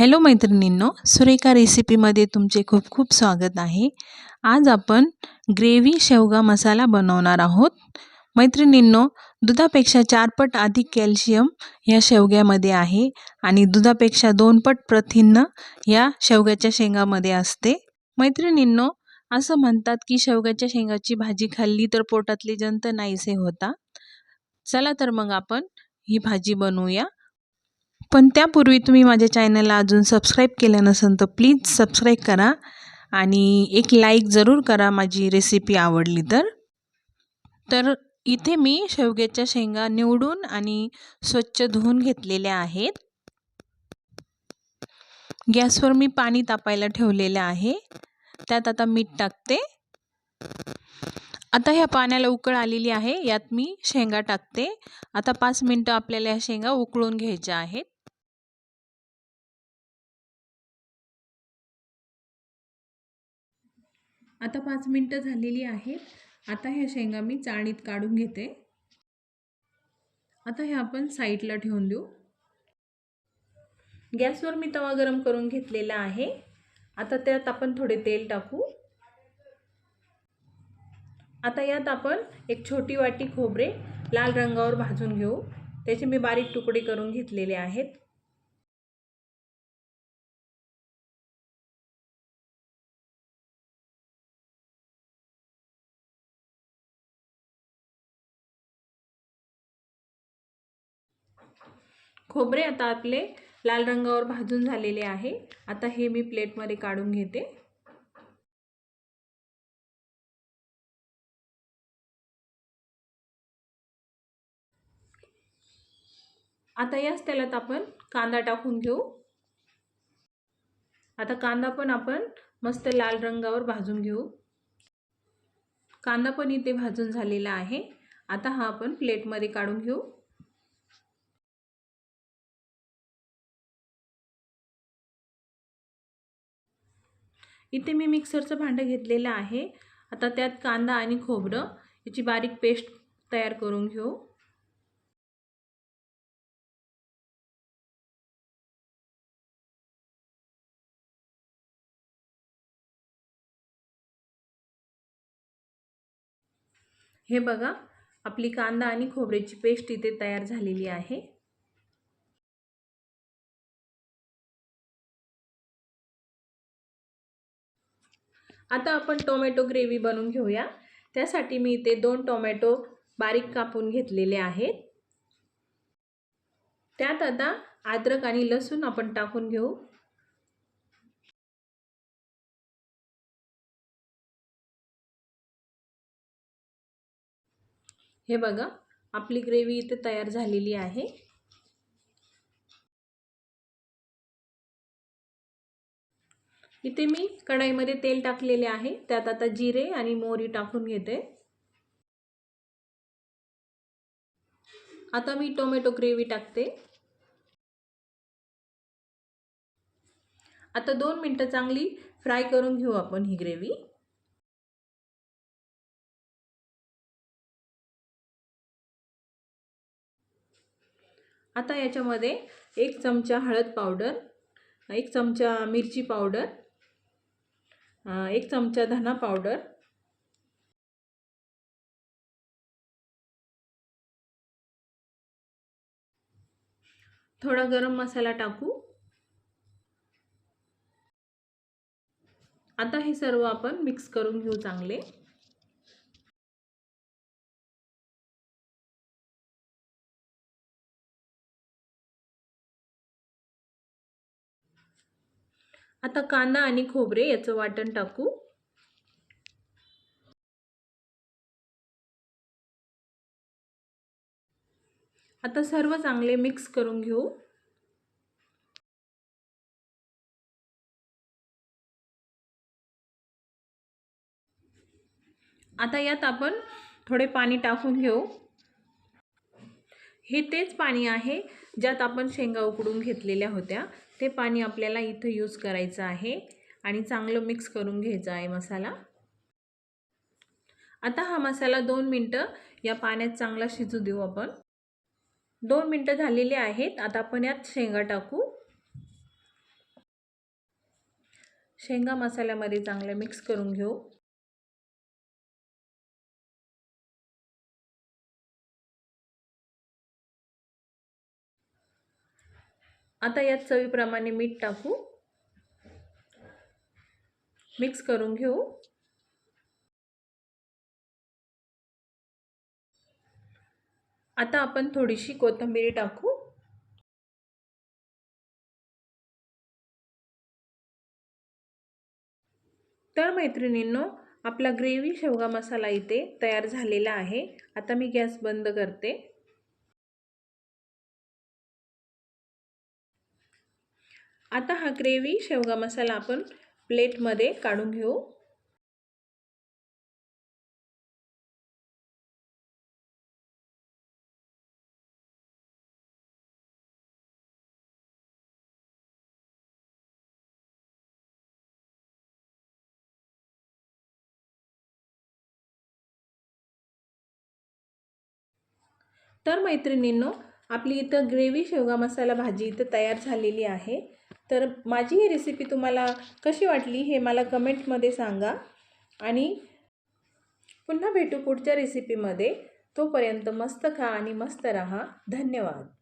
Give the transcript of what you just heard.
Hello मैत्रिणींनो सुरेखा रेसिपीमध्ये तुमचे खूप खूप स्वागत आहे. आज आपण ग्रेव्ही शेवगा मसाला बनवणार आहोत. मैत्रिणींनो दुधापेक्षा चारपट अधिक कॅल्शियम या शेवग्यामध्ये आहे आणि दुधापेक्षा दोनपट प्रथिन्न या शेवग्याच्या शेंगामध्ये असते. मैत्रिणींनो असं म्हणतात की शेवग्याच्या शेंगाची भाजी खाल्ली तर पोटातली जंत नाहीसे होता. चला तर मग आपण ही भाजी बनवूया. पण त्यापूर्वी तुम्ही माझ्या चॅनलला अजून सबस्क्राईब केलं नसेल तर प्लीज सबस्क्राईब करा आणि एक लाईक जरूर करा माझी रेसिपी आवडली तर. तर इथे मी शेवग्याच्या शेंगा निवडून आणि स्वच्छ धुवून घेतलेल्या आहेत. गॅसवर मी पाणी तापायला ठेवलेलं आहे. त्यात आता मीठ टाकते. आता ह्या पाण्याला उकळ आलेली आहे. यात मी शेंगा टाकते. आता पाच मिनटं आपल्याला ह्या शेंगा उकळून घ्यायच्या आहेत. आता पाच मिनटं झालेली आहेत. आता ह्या शेंगा मी चाळणीत काढून घेते. आता हे आपण साईडला ठेवून देऊ. गॅसवर मी तवा गरम करून घेतलेला आहे. आता त्यात आपण थोडे तेल टाकू. आता यात आपण एक छोटी वाटी खोबरे लाल रंगावर भाजून घेऊ. त्याचे मी बारीक तुकडे करून घेतलेले आहेत. खोबरे आता आपले लाल रंगावर भाजून झालेले आहे. आता हे मी प्लेटमध्ये काढून घेते. आता याच तेलात आपण कांदा टाकून घेऊ. आता कांदा पण आपण मस्त लाल रंगावर भाजून घेऊ. कांदा पण इथे भाजून झालेला आहे. आता हा आपण प्लेटमध्ये काढून घेऊ. इथे मी मिक्सरचं भांडं घेतलेलं आहे. आता त्यात कांदा आणि खोबरं. याची बारीक पेस्ट तयार करून घेऊ. हे बघा आपली कांदा आणि खोबऱ्याची पेस्ट इथे तयार झालेली आहे. आता आपण टोमॅटो ग्रेव्ही बनवून घेऊया. त्यासाठी मी इथे दोन टोमॅटो बारीक कापून घेतलेले आहेत. त्यात आता अद्रक आणि लसूण आपण टाकून घेऊ. हे बघा आपली ग्रेव्ही इथे तयार झालेली आहे. इथे मी कढाईमध्ये तेल टाकलेले आहे. त्यात आता जिरे आणि मोहरी टाकून घेते. आता मी टोमॅटो ग्रेव्ही टाकते. आता दोन मिनटं चांगली फ्राय करून घेऊ आपण ही ग्रेव्ही. आता याच्यामध्ये एक चमचा हळद पावडर एक चमचा मिरची पावडर एक चमचा धना पावडर. थोडा गरम मसाला टाकू. आता हे सर्व आपण मिक्स करून घेऊ चांगले. आता कांदा आणि खोबरे याचं वाटण टाकू. आता सर्व चांगले मिक्स करून घेऊ. आता यात आपण थोडे पाणी टाकून घेऊ. हे तेच पाणी आहे ज्यात आपण शेंगा उकडून घेतलेल्या होत्या. ते पाणी आपल्याला इथं यूज करायचं आहे. आणि चांगलं मिक्स करून घ्यायचं आहे मसाला. आता हा मसाला दोन मिनटं या पाण्यात चांगला शिजू देऊ आपण. दोन मिनटं झालेली आहेत. आता आपण यात शेंगा टाकू. शेंगा मसाल्यामध्ये चांगलं मिक्स करून घेऊ. आता यात चवीप्रमाणे मीठ टाकू. मिक्स करून घेऊ. आता आपण थोडीशी कोथिंबीर टाकू. तर मैत्रिणींनो आपला ग्रेव्ही शेवगा मसाला इथे तयार झालेला आहे. आता मी गॅस बंद करते. आता हा ग्रेव्ही शेवगा मसाला आपण प्लेटमध्ये काढून घेऊ. तर मैत्रिणींनो आपली इथं ग्रेव्ही शेवगा मसाला भाजी इथं तयार झालेली आहे. तर माझी ही रेसिपी तुम्हाला कशी वाटली हे मला कमेंटमध्ये सांगा. आणि पुन्हा भेटू पुढच्या रेसिपीमध्ये तोपर्यंत मस्त खा आणि मस्त रहा. धन्यवाद.